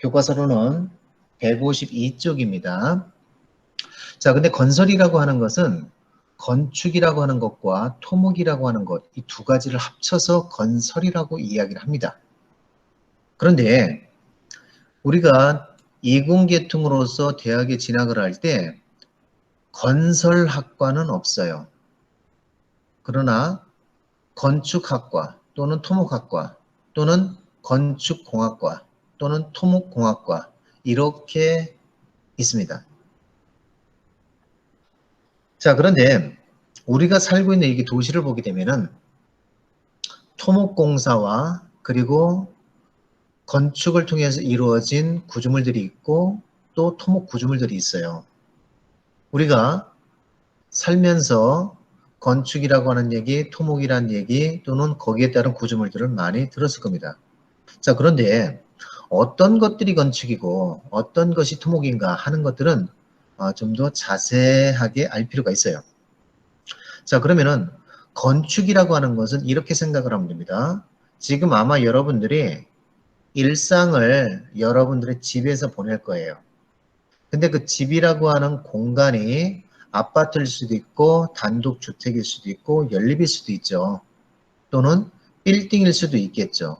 교과서로는 152쪽입니다. 자, 근데 건설이라고 하는 것은 건축이라고 하는 것과 토목이라고 하는 것, 이 두 가지를 합쳐서 건설이라고 이야기를 합니다. 그런데 우리가 이공계통으로서 대학에 진학을 할 때 건설학과는 없어요. 그러나 건축학과 또는 토목학과 또는 건축공학과 또는 토목공학과 이렇게 있습니다. 자, 그런데 우리가 살고 있는 이게 도시를 보게 되면은 토목공사와 그리고 건축을 통해서 이루어진 구조물들이 있고 또 토목 구조물들이 있어요. 우리가 살면서 건축이라고 하는 얘기, 토목이라는 얘기 또는 거기에 따른 구조물들을 많이 들었을 겁니다. 자, 그런데 어떤 것들이 건축이고 어떤 것이 토목인가 하는 것들은 어, 좀더 자세하게 알 필요가 있어요. 자, 그러면은 건축이라고 하는 것은 이렇게 생각을 하면 됩니다. 지금 아마 여러분들이 일상을 여러분들의 집에서 보낼 거예요. 근데 그 집이라고 하는 공간이 아파트일 수도 있고 단독주택일 수도 있고 연립일 수도 있죠. 또는 빌딩일 수도 있겠죠.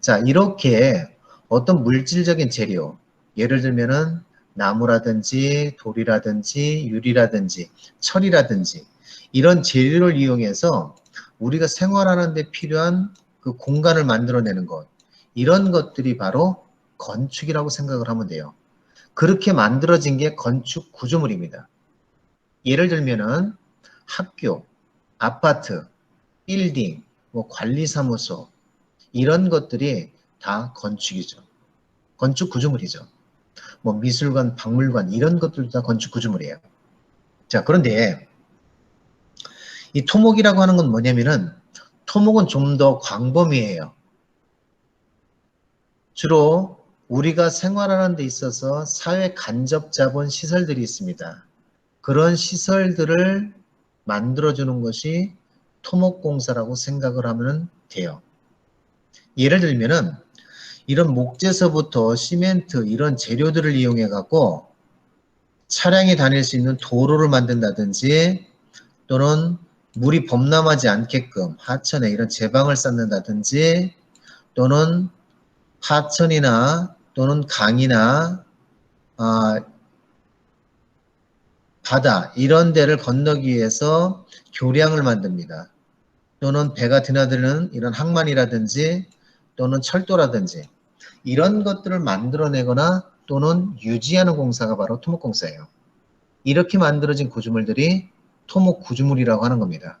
자, 이렇게 어떤 물질적인 재료, 예를 들면은 나무라든지 돌이라든지 유리라든지 철이라든지 이런 재료를 이용해서 우리가 생활하는 데 필요한 그 공간을 만들어내는 것 이런 것들이 바로 건축이라고 생각을 하면 돼요. 그렇게 만들어진 게 건축 구조물입니다. 예를 들면은 학교, 아파트, 빌딩, 뭐 관리사무소 이런 것들이 다 건축이죠. 건축 구조물이죠. 뭐 미술관, 박물관 이런 것들도 다 건축 구조물이에요. 자, 그런데 이 토목이라고 하는 건 뭐냐면은 토목은 좀 더 광범위해요. 주로 우리가 생활하는 데 있어서 사회 간접 자본 시설들이 있습니다. 그런 시설들을 만들어주는 것이 토목공사라고 생각을 하면 돼요. 예를 들면은 이런 목재서부터 시멘트 이런 재료들을 이용해 갖고 차량이 다닐 수 있는 도로를 만든다든지 또는 물이 범람하지 않게끔 하천에 이런 제방을 쌓는다든지 또는 하천이나 또는 강이나 아, 바다 이런 데를 건너기 위해서 교량을 만듭니다. 또는 배가 드나드는 이런 항만이라든지 또는 철도라든지 이런 것들을 만들어내거나 또는 유지하는 공사가 바로 토목공사예요. 이렇게 만들어진 구조물들이 토목 구조물이라고 하는 겁니다.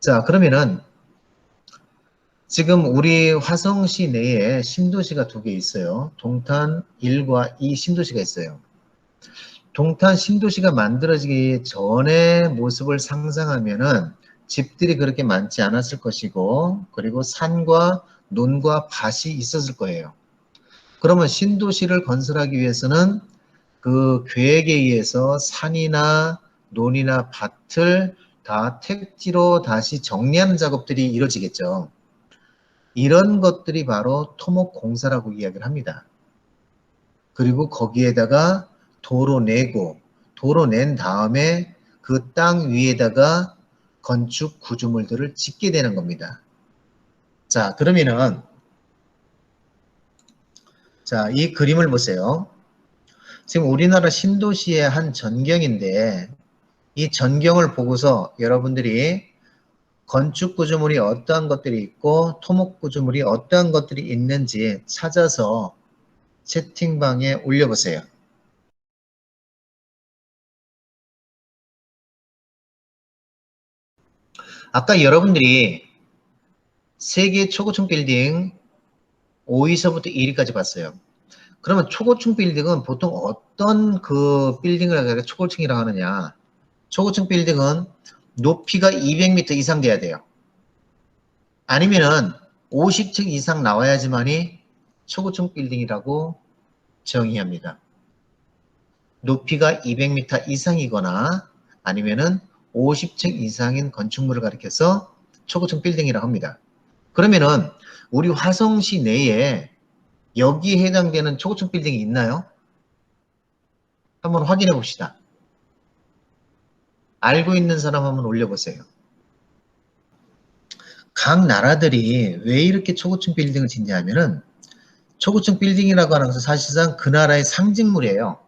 자, 그러면은 지금 우리 화성시 내에 신도시가 두 개 있어요. 동탄 1과 2 신도시가 있어요. 동탄 신도시가 만들어지기 전의 모습을 상상하면은 집들이 그렇게 많지 않았을 것이고 그리고 산과 논과 밭이 있었을 거예요. 그러면 신도시를 건설하기 위해서는 그 계획에 의해서 산이나 논이나 밭을 다 택지로 다시 정리하는 작업들이 이루어지겠죠. 이런 것들이 바로 토목공사라고 이야기를 합니다. 그리고 거기에다가 도로 내고 도로 낸 다음에 그 땅 위에다가 건축 구조물들을 짓게 되는 겁니다. 자, 그러면은 자, 이 그림을 보세요. 지금 우리나라 신도시의 한 전경인데 이 전경을 보고서 여러분들이 건축 구조물이 어떠한 것들이 있고 토목 구조물이 어떠한 것들이 있는지 찾아서 채팅방에 올려보세요. 아까 여러분들이 세계 초고층 빌딩 5위서부터 1위까지 봤어요. 그러면 초고층 빌딩은 보통 어떤 그 빌딩을 초고층이라고 하느냐. 초고층 빌딩은 높이가 200m 이상 돼야 돼요. 아니면은 50층 이상 나와야지만이 초고층 빌딩이라고 정의합니다. 높이가 200m 이상이거나 아니면은 50층 이상인 건축물을 가리켜서 초고층 빌딩이라고 합니다. 그러면은 우리 화성시 내에 여기에 해당되는 초고층 빌딩이 있나요? 한번 확인해 봅시다. 알고 있는 사람 한번 올려보세요. 각 나라들이 왜 이렇게 초고층 빌딩을 짓냐 하면은 초고층 빌딩이라고 하는 것은 사실상 그 나라의 상징물이에요.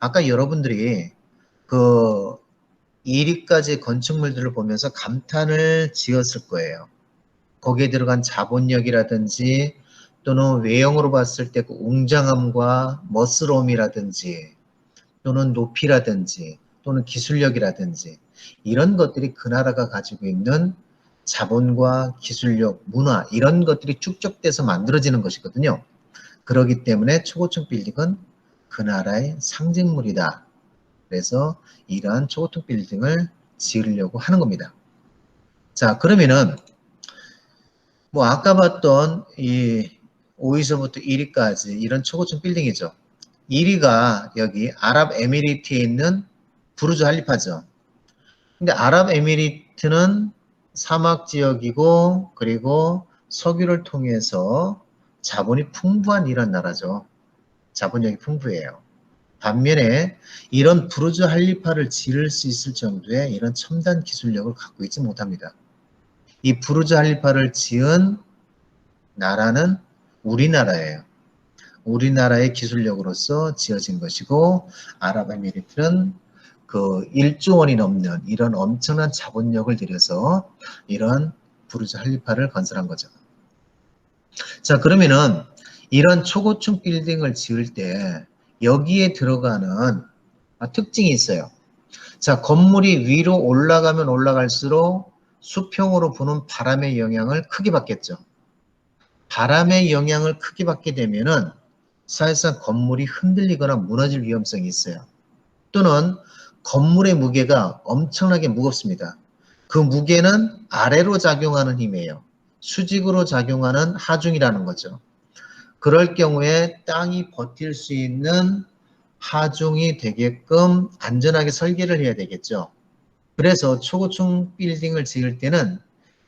아까 여러분들이 그 1위까지 건축물들을 보면서 감탄을 지었을 거예요. 거기에 들어간 자본력이라든지 또는 외형으로 봤을 때 그 웅장함과 멋스러움이라든지 또는 높이라든지 또는 기술력이라든지 이런 것들이 그 나라가 가지고 있는 자본과 기술력, 문화 이런 것들이 축적돼서 만들어지는 것이거든요. 그렇기 때문에 초고층 빌딩은 그 나라의 상징물이다. 그래서 이러한 초고층 빌딩을 지으려고 하는 겁니다. 자, 그러면은 뭐 아까 봤던 이 5위서부터 1위까지 이런 초고층 빌딩이죠. 1위가 여기 아랍에미리트에 있는 부르즈 할리파죠. 근데 아랍에미리트는 사막 지역이고 그리고 석유를 통해서 자본이 풍부한 이런 나라죠. 자본력이 풍부해요. 반면에 이런 부르즈 할리파를 지을 수 있을 정도의 이런 첨단 기술력을 갖고 있지 못합니다. 이 부르즈 할리파를 지은 나라는 우리나라예요. 우리나라의 기술력으로서 지어진 것이고 아랍에미리트는 그 1조 원이 넘는 이런 엄청난 자본력을 들여서 이런 부르즈 할리파를 건설한 거죠. 자 그러면은 이런 초고층 빌딩을 지을 때 여기에 들어가는 특징이 있어요. 자 건물이 위로 올라가면 올라갈수록 수평으로 부는 바람의 영향을 크게 받겠죠. 바람의 영향을 크게 받게 되면은 사실상 건물이 흔들리거나 무너질 위험성이 있어요. 또는 건물의 무게가 엄청나게 무겁습니다. 그 무게는 아래로 작용하는 힘이에요. 수직으로 작용하는 하중이라는 거죠. 그럴 경우에 땅이 버틸 수 있는 하중이 되게끔 안전하게 설계를 해야 되겠죠. 그래서 초고층 빌딩을 지을 때는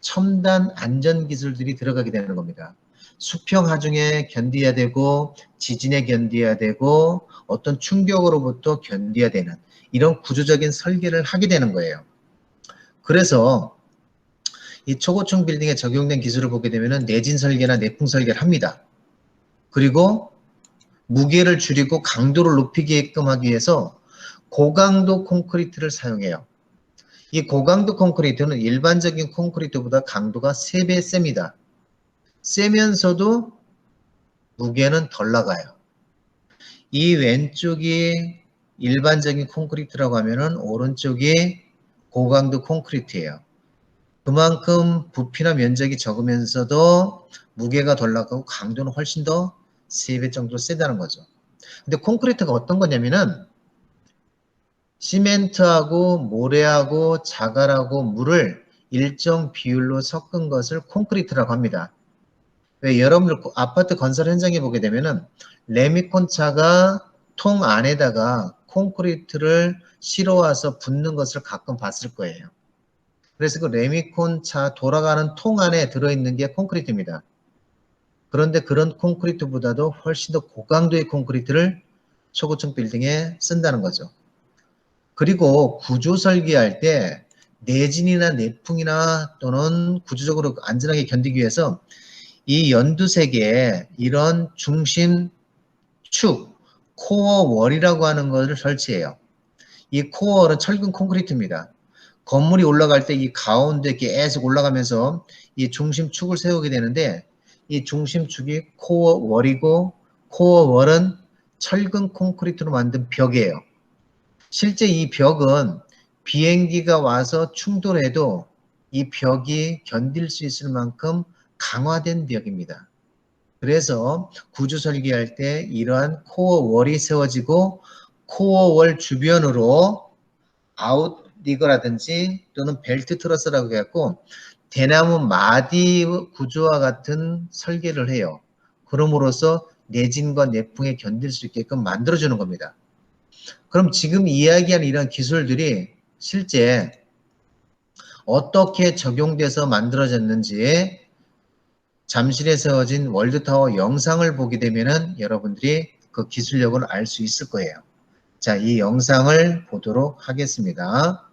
첨단 안전 기술들이 들어가게 되는 겁니다. 수평 하중에 견디어야 되고 지진에 견디어야 되고 어떤 충격으로부터 견디어야 되는 이런 구조적인 설계를 하게 되는 거예요. 그래서 이 초고층 빌딩에 적용된 기술을 보게 되면 내진 설계나 내풍 설계를 합니다. 그리고 무게를 줄이고 강도를 높이게끔 하기 위해서 고강도 콘크리트를 사용해요. 이 고강도 콘크리트는 일반적인 콘크리트보다 강도가 3배 셉니다. 세면서도 무게는 덜 나가요. 이 왼쪽이 일반적인 콘크리트라고 하면은 오른쪽이 고강도 콘크리트예요. 그만큼 부피나 면적이 적으면서도 무게가 덜 나가고 강도는 훨씬 더 3배 정도 세다는 거죠. 근데 콘크리트가 어떤 거냐면은 시멘트하고 모래하고 자갈하고 물을 일정 비율로 섞은 것을 콘크리트라고 합니다. 왜 여러분들 아파트 건설 현장에 보게 되면은 레미콘 차가 통 안에다가 콘크리트를 실어와서 붓는 것을 가끔 봤을 거예요. 그래서 그 레미콘 차 돌아가는 통 안에 들어있는 게 콘크리트입니다. 그런데 그런 콘크리트보다도 훨씬 더 고강도의 콘크리트를 초고층 빌딩에 쓴다는 거죠. 그리고 구조 설계할 때 내진이나 내풍이나 또는 구조적으로 안전하게 견디기 위해서 이 연두색에 이런 중심 축, 코어 월이라고 하는 것을 설치해요. 이 코어는 철근 콘크리트입니다. 건물이 올라갈 때 이 가운데 계속 올라가면서 이 중심축을 세우게 되는데 이 중심축이 코어 월이고 코어 월은 철근 콘크리트로 만든 벽이에요. 실제 이 벽은 비행기가 와서 충돌해도 이 벽이 견딜 수 있을 만큼 강화된 벽입니다. 그래서 구조 설계할 때 이러한 코어 월이 세워지고 코어 월 주변으로 아웃 리거라든지 또는 벨트 트러스라고 해갖고 대나무 마디 구조와 같은 설계를 해요. 그럼으로써 내진과 내풍에 견딜 수 있게끔 만들어주는 겁니다. 그럼 지금 이야기한 이런 기술들이 실제 어떻게 적용돼서 만들어졌는지 잠실에 세워진 월드타워 영상을 보게 되면은 여러분들이 그 기술력을 알 수 있을 거예요. 자, 이 영상을 보도록 하겠습니다.